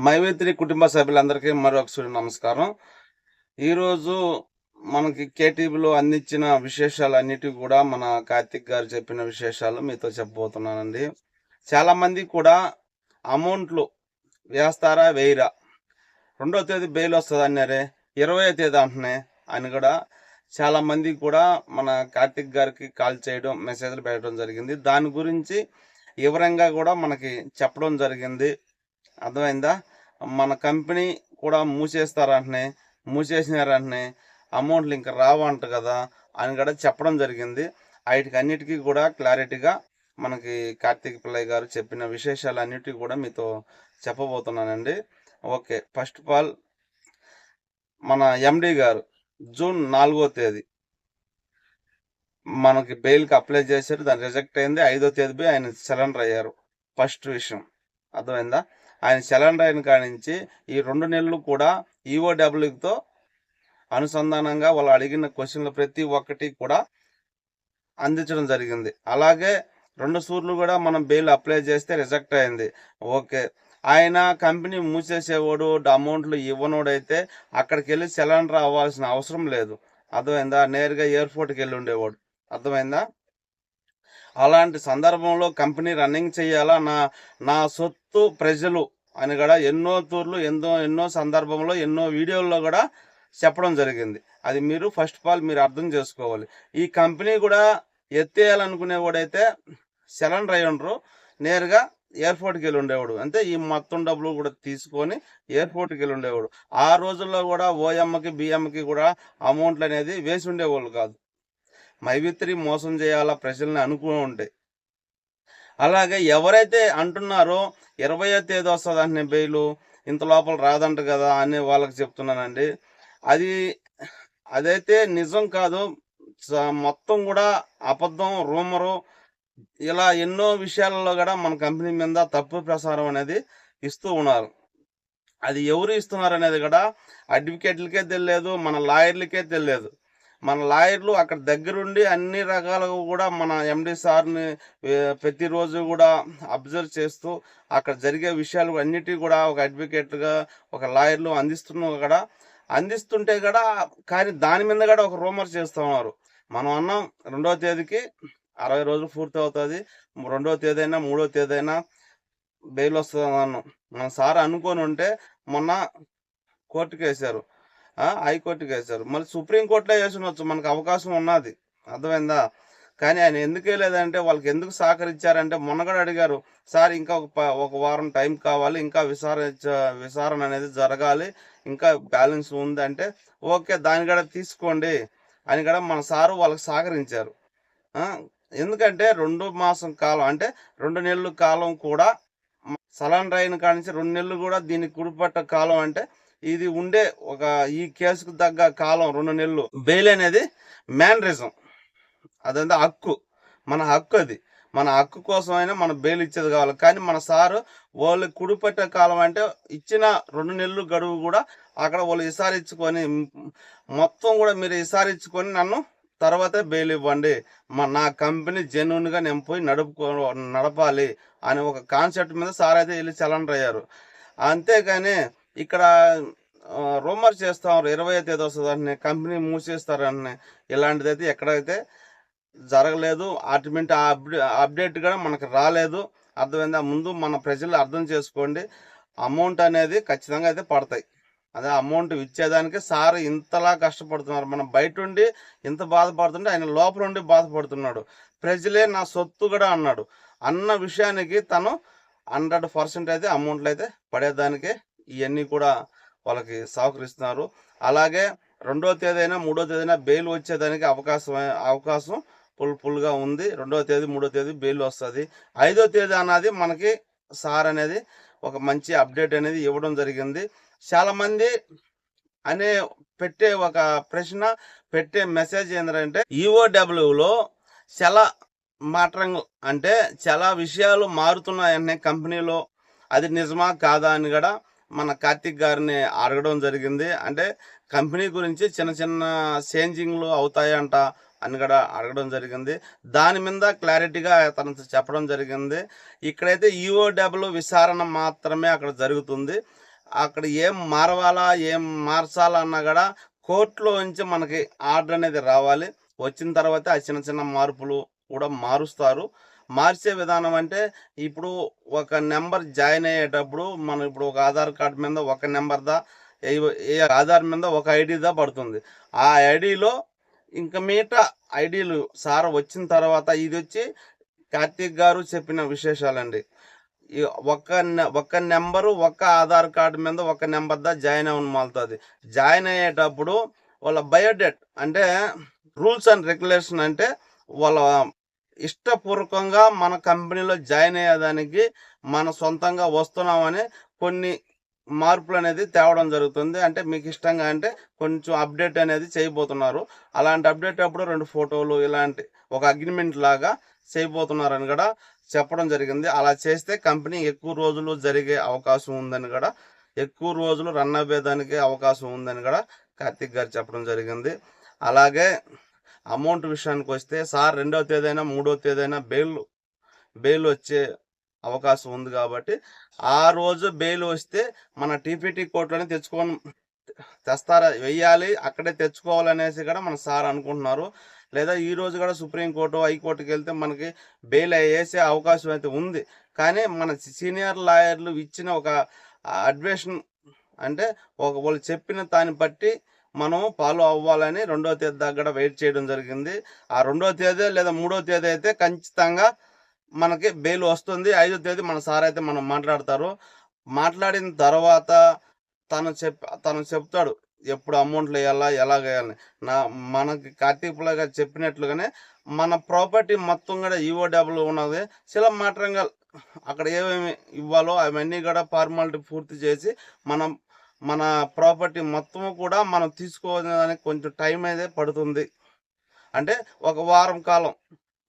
మైవేత్రి కుటుంబ సభ్యులందరికీ మరొకసారి నమస్కారం. ఈరోజు మనకి కేటీవీలో అందించిన విశేషాలు అన్నిటివి కూడా మన కార్తిక్ గారు చెప్పిన విశేషాలు మీతో చెప్పబోతున్నానండి. చాలామంది కూడా అమౌంట్లు వేస్తారా వేయరా? రెండో తేదీ బెయిల్ వస్తుంది అన్నారే ఇరవై తేదీ అంటున్నాయి అని కూడా చాలామంది కూడా మన కార్తిక్ గారికి కాల్ చేయడం మెసేజ్లు పెట్టడం జరిగింది. దాని గురించి వివరంగా కూడా మనకి చెప్పడం జరిగింది. అర్థమైందా? మన కంపెనీ కూడా మూసేస్తారంటనే మూసేసినారంటనే అమౌంట్లు ఇంకా రావంట కదా అని కూడా చెప్పడం జరిగింది. వాటికి అన్నిటికీ కూడా క్లారిటీగా మనకి కార్తీక్ పిల్లయ్య గారు చెప్పిన విశేషాలు అన్నిటికీ కూడా మీతో చెప్పబోతున్నానండి. ఓకే ఫస్ట్ ఆఫ్ ఆల్ మన ఎండి గారు జూన్ నాలుగో తేదీ మనకి బెయిల్కి అప్లై చేశారు. దాన్ని రిజెక్ట్ అయింది. ఐదో తేదీ ఆయన సరెండర్ అయ్యారు. ఫస్ట్ విషయం. అర్థమైందా? ఆయన సిలిండర్ అయిన కాడి నుంచి ఈ రెండు నెలలు కూడా ఈఓడబ్ల్యూతో అనుసంధానంగా వాళ్ళు అడిగిన క్వశ్చన్లు ప్రతి ఒక్కటి కూడా అందించడం జరిగింది. అలాగే రెండు సూర్లు కూడా మనం బెయిల్ అప్లై చేస్తే రిజెక్ట్ అయింది. ఓకే. ఆయన కంపెనీ మూసేసేవాడు అమౌంట్లు ఇవ్వనోడైతే అక్కడికి వెళ్ళి సిలిండర్ అవ్వాల్సిన అవసరం లేదు. అర్థమైందా? నేరుగా ఎయిర్పోర్ట్కి వెళ్ళి ఉండేవాడు. అర్థమైందా? అలాంటి సందర్భంలో కంపెనీ రన్నింగ్ చేయాలా? నా నా సొత్తు ప్రజలు అని కూడా ఎన్నో తూర్లు ఎన్నో ఎన్నో సందర్భంలో ఎన్నో వీడియోల్లో కూడా చెప్పడం జరిగింది. అది మీరు ఫస్ట్ ఆఫ్ ఆల్ మీరు అర్థం చేసుకోవాలి. ఈ కంపెనీ కూడా ఎత్తేయాలనుకునేవాడైతే సెలండర్ అయి ఉండరు నేరుగా ఎయిర్పోర్ట్కి వెళ్ళి ఉండేవాడు. అంటే ఈ మొత్తం డబ్బులు కూడా తీసుకొని ఎయిర్పోర్ట్కి వెళ్ళి ఉండేవాడు. ఆ రోజుల్లో కూడా ఓఎంకి బిఎంకి కూడా అమౌంట్లు అనేది వేసి ఉండేవాళ్ళు కాదు. మైవిత్రి మోసం చేయాలా ప్రజల్ని అనుకుని ఉంటే. అలాగే ఎవరైతే అంటున్నారో ఇరవయో తేదీ వస్తుంది అంటే బెయిలు ఇంత లోపల రాదంట కదా అని వాళ్ళకి చెప్తున్నానండి. అది అదైతే నిజం కాదు. స- మొత్తం కూడా అబద్ధం రూమరు ఇలా ఎన్నో విషయాలలో కూడా మన కంపెనీ మీద తప్పు ప్రసారం అనేది ఇస్తూ ఉన్నారు. అది ఎవరు ఇస్తున్నారు అనేది కూడా అడ్వకేట్లకే తెలియదు మన లాయర్లకే తెలియదు. మన లాయర్లు అక్కడ దగ్గరుండి అన్ని రకాలుగా కూడా మన ఎండి సార్ని ప్రతిరోజు కూడా అబ్జర్వ్ చేస్తూ అక్కడ జరిగే విషయాలు అన్నిటి కూడా ఒక అడ్వకేట్గా ఒక లాయర్లు అందిస్తున్నా కూడా అందిస్తుంటే కూడా కానీ దాని మీద కూడా ఒక రూమర్ చేస్తూ ఉన్నారు. మనం అన్నాం రెండవ తేదీకి అరవై రోజులు పూర్తి అవుతుంది రెండవ తేదీ అయినా మూడో తేదీ అయినా బెయిల్ వస్తుంది అన్నాం మన సార్ అనుకొని ఉంటే మొన్న కోర్టుకి వేశారు హైకోర్టుకి వేశారు. మళ్ళీ సుప్రీంకోర్టులో ఉండొచ్చు మనకు అవకాశం ఉన్నది. అర్థమైందా? కానీ ఆయన ఎందుకు లేదంటే వాళ్ళకి ఎందుకు సహకరించారంటే మొన్న కూడా అడిగారు సార్ ఇంకా ఒక ఒక వారం టైం కావాలి ఇంకా విచారణ విచారణ అనేది జరగాలి ఇంకా బ్యాలెన్స్ ఉంది అంటే ఓకే దాని కూడా తీసుకోండి. అని కూడా మన సారు వాళ్ళకి సహకరించారు. ఎందుకంటే రెండు మాసం కాలం అంటే రెండు నెలల కాలం కూడా సలాన్ రైన్ కాడి నుంచి రెండు నెలలు కూడా దీనికి కుడిపట్ట కాలం అంటే ఇది ఉండే ఒక ఈ కేసుకు తగ్గ కాలం రెండు నెలలు. బెయిల్ అనేది మ్యానరిజం. అదంతా హక్కు. మన హక్కు అది. మన హక్కు కోసమైనా మన బెయిల్ ఇచ్చేది కావాలి. కానీ మన సారు వాళ్ళు కుడిపెట్టే కాలం అంటే ఇచ్చిన రెండు నెలలు గడువు కూడా అక్కడ వాళ్ళు ఇసారించుకొని మొత్తం కూడా మీరు ఇసారించుకొని నన్ను తర్వాతే బెయిల్ ఇవ్వండి. మా నా కంపెనీ జెన్యున్గా నేను పోయి నడుపుకో నడపాలి అనే ఒక కాన్సెప్ట్ మీద సార్ అయితే వెళ్ళి చలండర్ అయ్యారు. అంతేగాని ఇక్కడ రూమర్ చేస్తాం ఇరవై తేదీ వస్తుందని కంపెనీ మూసేస్తారని ఇలాంటిది అయితే ఎక్కడైతే జరగలేదు అటువంటి అప్డేట్ కూడా మనకు రాలేదు. అర్థమైందా? ముందు మన ప్రజలు అర్థం చేసుకోండి. అమౌంట్ అనేది ఖచ్చితంగా అయితే పడతాయి. అదే అమౌంట్ ఇచ్చేదానికి సార్ ఇంతలా కష్టపడుతున్నారు. మనం బయట ఉండి ఇంత బాధపడుతుంటే ఆయన లోపల ఉండి బాధపడుతున్నాడు. ప్రజలే నా సొత్తు కూడా అన్నాడు. అన్న విషయానికి తను హండ్రెడ్ పర్సెంట్ అయితే అమౌంట్లు అయితే పడేదానికే ఇవన్నీ కూడా వాళ్ళకి సహకరిస్తున్నారు. అలాగే రెండో తేదీ అయినా మూడో తేదీనా బెయిల్ వచ్చేదానికి అవకాశం అవకాశం ఫుల్ ఫుల్గా ఉంది. రెండో తేదీ మూడో తేదీ బెయిల్ వస్తుంది. ఐదో తేదీ అన్నది మనకి సార్ అనేది ఒక మంచి అప్డేట్ అనేది ఇవ్వడం జరిగింది. చాలామంది అనే పెట్టే ఒక ప్రశ్న పెట్టే మెసేజ్ ఏంటంటే ఈఓడబ్ల్యూలో చాలా మాట్రంగ్ అంటే చాలా విషయాలు మారుతున్నాయనే కంపెనీలో. అది నిజమా కాదా అని కూడా మన కార్తిక్ గారిని అడగడం జరిగింది. అంటే కంపెనీ గురించి చిన్న చిన్న చేంజింగ్లు అవుతాయంట అని కూడా అడగడం జరిగింది. దాని మీద క్లారిటీగా తనతో చెప్పడం జరిగింది. ఇక్కడైతే ఈఓడబ్ల్యూ విచారణ మాత్రమే అక్కడ జరుగుతుంది. అక్కడ ఏం మారవాలా ఏం మార్చాలన్నా కూడా కోర్టులో నుంచి మనకి ఆర్డర్ అనేది రావాలి. వచ్చిన తర్వాత ఆ చిన్న చిన్న మార్పులు కూడా మారుస్తారు. మార్చే విధానం అంటే ఇప్పుడు ఒక నెంబర్ జాయిన్ అయ్యేటప్పుడు మనం ఇప్పుడు ఒక ఆధార్ కార్డు మీద ఒక నెంబర్ దా ఏ- ఆధార్ మీద ఒక ఐడి దా పడుతుంది. ఆ ఐడిలో ఇంకా మిగతా ఐడీలు సార్ వచ్చిన తర్వాత ఇది వచ్చి కార్తీక్ గారు చెప్పిన విశేషాలండి. ఒక్క ఒక్క నెంబరు ఒక్క ఆధార్ కార్డు మీద ఒక నెంబర్ దా జాయిన్ అవ్వడం మాలుతుంది. జాయిన్ అయ్యేటప్పుడు వాళ్ళ బయోడేట్ అంటే రూల్స్ అండ్ రెగ్యులేషన్ అంటే వాళ్ళ ఇష్టపూర్వకంగా మన కంపెనీలో జాయిన్ అయ్యేదానికి మన సొంతంగా వస్తున్నామని కొన్ని మార్పులు అనేది తేవడం జరుగుతుంది. అంటే మీకు ఇష్టంగా అంటే కొంచెం అప్డేట్ అనేది చేయబోతున్నారు. అలాంటి అప్డేట్ అప్పుడు రెండు ఫోటోలు ఇలాంటి ఒక అగ్రిమెంట్ లాగా చేయబోతున్నారని కూడా చెప్పడం జరిగింది. అలా చేస్తే కంపెనీ ఎక్కువ రోజులు జరిగే అవకాశం ఉందని కూడా ఎక్కువ రోజులు రన్ అవ్వేదానికి అవకాశం ఉందని కూడా కార్తిక్ గారు చెప్పడం జరిగింది. అలాగే అమౌంట్ విషయానికి వస్తే సార్ రెండవ తేదైనా మూడవ తేదైనా బెయిల్ బెయిల్ వచ్చే అవకాశం ఉంది కాబట్టి ఆ రోజు బెయిల్ వస్తే మన టీపీటీ కోర్టులోనే తెచ్చుకొని తెస్తారా వెయ్యాలి అక్కడే తెచ్చుకోవాలనేసి కూడా మన సార్ అనుకుంటున్నారు. లేదా ఈ రోజు కూడా సుప్రీంకోర్టు హైకోర్టుకి వెళ్తే మనకి బెయిల్ వేసే అవకాశం అయితే ఉంది. కానీ మన సీనియర్ లాయర్లు ఇచ్చిన ఒక అడ్వేషన్ అంటే ఒక వాళ్ళు చెప్పిన దాన్ని బట్టి మనం ఫాలో అవ్వాలని రెండో తేదీ దగ్గర వెయిట్ చేయడం జరిగింది. ఆ రెండో తేదీ లేదా మూడో తేదీ అయితే ఖచ్చితంగా మనకి బెయిల్ వస్తుంది. ఐదో తేదీ మన సార్ అయితే మనం మాట్లాడతారు. మాట్లాడిన తర్వాత తను చెప్ తను చెప్తాడు ఎప్పుడు అమౌంట్లు వేయాలా ఎలా వేయాలని. నా మనకి కార్తీక్ గారు చెప్పినట్లుగానే మన ప్రాపర్టీ మొత్తం కూడా ఈఓడబ్ల్యూ డబ్బులు ఉన్నది. శిల మాత్రంగా అక్కడ ఏమేమి ఇవ్వాలో అవన్నీ కూడా ఫార్మాలిటీ పూర్తి చేసి మనం మన ప్రాపర్టీ మొత్తం కూడా మనం తీసుకోవడానికి కొంచెం టైం అయితే పడుతుంది. అంటే ఒక వారం కాలం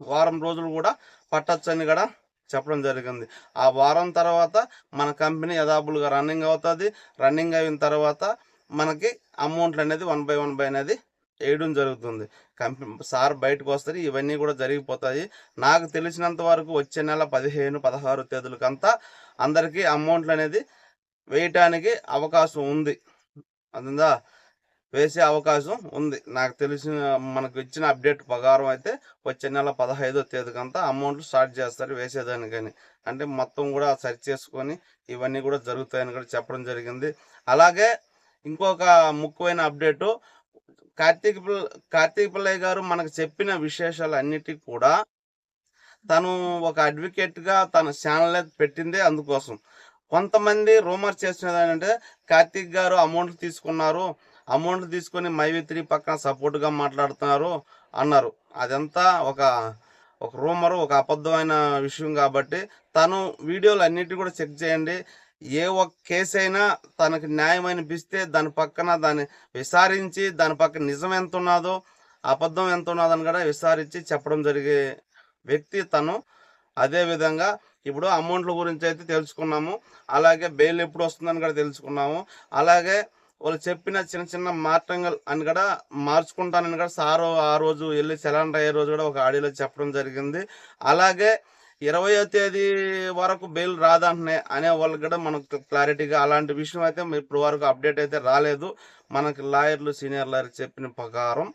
వారం రోజులు కూడా పట్టొచ్చని కూడా చెప్పడం జరిగింది. ఆ వారం తర్వాత మన కంపెనీ యథాబుల్గా రన్నింగ్ అవుతుంది. రన్నింగ్ అయిన తర్వాత మనకి అమౌంట్లు అనేది వన్ బై వన్ బై అనేది వేయడం జరుగుతుంది. కంపెనీ సార్ బయటకు వస్తారు ఇవన్నీ కూడా జరిగిపోతాయి. నాకు తెలిసినంత వరకు వచ్చే నెల పదిహేను పదహారు తేదీలకంతా అందరికీ అమౌంట్లు అనేది వేయటానికి అవకాశం ఉంది. అందుందా వేసే అవకాశం ఉంది. నాకు తెలిసిన మనకు ఇచ్చిన అప్డేట్ ప్రకారం అయితే వచ్చే నెల పదహైదో తేదీకంతా అమౌంట్ స్టార్ట్ చేస్తారు వేసేదానికని అంటే మొత్తం కూడా సరి చేసుకొని ఇవన్నీ కూడా జరుగుతాయని కూడా చెప్పడం జరిగింది. అలాగే ఇంకొక ముఖ్యమైన అప్డేటు కార్తీక్ పిల్ల కార్తీక్ పిల్లయ్య గారు మనకు చెప్పిన విశేషాలు అన్నిటికీ కూడా తను ఒక అడ్వకేట్గా తన ఛానల్ పెట్టిందే అందుకోసం. కొంతమంది రూమర్ చేసినది ఏంటంటే కార్తీక్ గారు అమౌంట్ తీసుకున్నారు. అమౌంట్ తీసుకొని మైవిత్రి పక్కన సపోర్ట్గా మాట్లాడుతున్నారు అన్నారు. అదంతా ఒక ఒక రూమరు ఒక అబద్ధమైన విషయం కాబట్టి తను వీడియోలు అన్నిటి కూడా చెక్ చేయండి. ఏ ఒక్క కేసు అయినా తనకు న్యాయం అనిపిస్తే దాని పక్కన దాన్ని విచారించి దాని పక్కన నిజం ఎంత ఉన్నదో అబద్ధం ఎంత ఉన్నదని కూడా విచారించి చెప్పడం జరిగే వ్యక్తి తను. అదే విధంగా ఇప్పుడు అమౌంట్ల గురించి అయితే తెలుసుకున్నాము. అలాగే బెయిల్ ఎప్పుడు వస్తుందని కూడా తెలుసుకున్నాము. అలాగే వాళ్ళు చెప్పిన చిన్న చిన్న మార్టంగల్ అని కూడా మార్చుకుంటానని కూడా సారు ఆ రోజు వెళ్ళి చలాన్ అయ్యే రోజు కూడా ఒక ఆడియోలో చెప్పడం జరిగింది. అలాగే ఇరవయో తేదీ వరకు బెయిల్ రాదంటున్నాయి అనే వాళ్ళకి కూడా మనకు క్లారిటీగా అలాంటి విషయం అయితే ఇప్పుడు వరకు అప్డేట్ అయితే రాలేదు. మనకి లాయర్లు సీనియర్ లాయర్ చెప్పిన ప్రకారం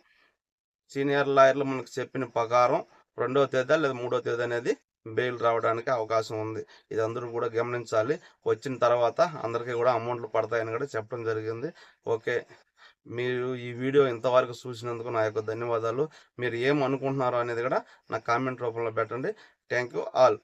సీనియర్ లాయర్లు మనకు చెప్పిన ప్రకారం రెండవ తేదీ లేదా మూడో తేదీ అనేది బెయిల్ రావడానికి అవకాశం ఉంది. ఇది అందరూ కూడా గమనించాలి. వచ్చిన తర్వాత అందరికీ కూడా అమౌంట్లు పడతాయని కూడా చెప్పడం జరిగింది. ఓకే. మీరు ఈ వీడియో ఇంతవరకు చూసినందుకు నా యొక్క ధన్యవాదాలు. మీరు ఏం అనుకుంటున్నారో అనేది కూడా నా కామెంట్ రూపంలో పెట్టండి. Thank you all.